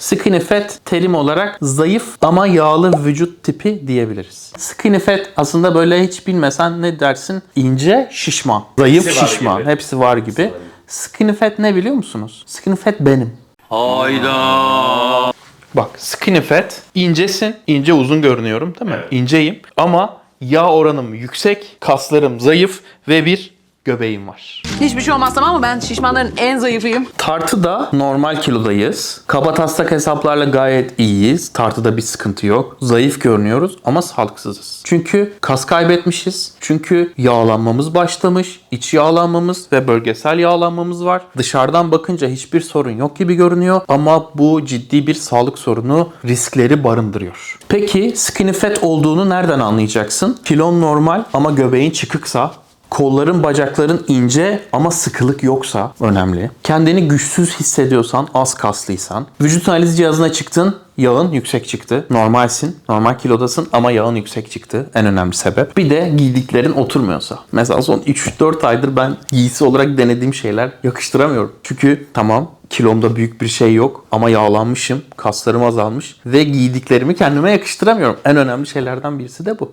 Skinny fat terim olarak zayıf ama yağlı vücut tipi diyebiliriz. Skinny fat aslında böyle hiç bilmesen ne dersin? İnce, şişman. Zayıf, Hepsi var şişman. gibi. Hepsi var gibi. Skinny fat ne biliyor musunuz? Skinny fat benim. Hayda. Bak skinny fat incesin. ince uzun görünüyorum değil mi? İnceyim ama yağ oranım yüksek, kaslarım zayıf ve bir göbeğim var. Hiçbir şey olmaz tamam mı? Ben şişmanların en zayıfıyım. Tartıda normal kilodayız. Kaba taslak hesaplarla gayet iyiyiz. Tartıda bir sıkıntı yok. Zayıf görünüyoruz ama sağlıksızız. Çünkü kas kaybetmişiz. Çünkü yağlanmamız başlamış. İç yağlanmamız ve bölgesel yağlanmamız var. Dışarıdan bakınca hiçbir sorun yok gibi görünüyor ama bu ciddi bir sağlık sorunu riskleri barındırıyor. Peki skinny fat olduğunu nereden anlayacaksın? Kilon normal ama göbeğin çıkıksa Kolların, bacakların ince ama sıkılık yoksa önemli. Kendini güçsüz hissediyorsan, az kaslıysan. Vücut analiz cihazına çıktın, yağın yüksek çıktı. Normalsin, normal kilodasın ama yağın yüksek çıktı. En önemli sebep. Bir de giydiklerin oturmuyorsa. Mesela son 3-4 aydır ben giysi olarak denediğim şeyler yakıştıramıyorum. Çünkü tamam kilomda büyük bir şey yok ama yağlanmışım, kaslarım azalmış ve giydiklerimi kendime yakıştıramıyorum. En önemli şeylerden birisi de bu.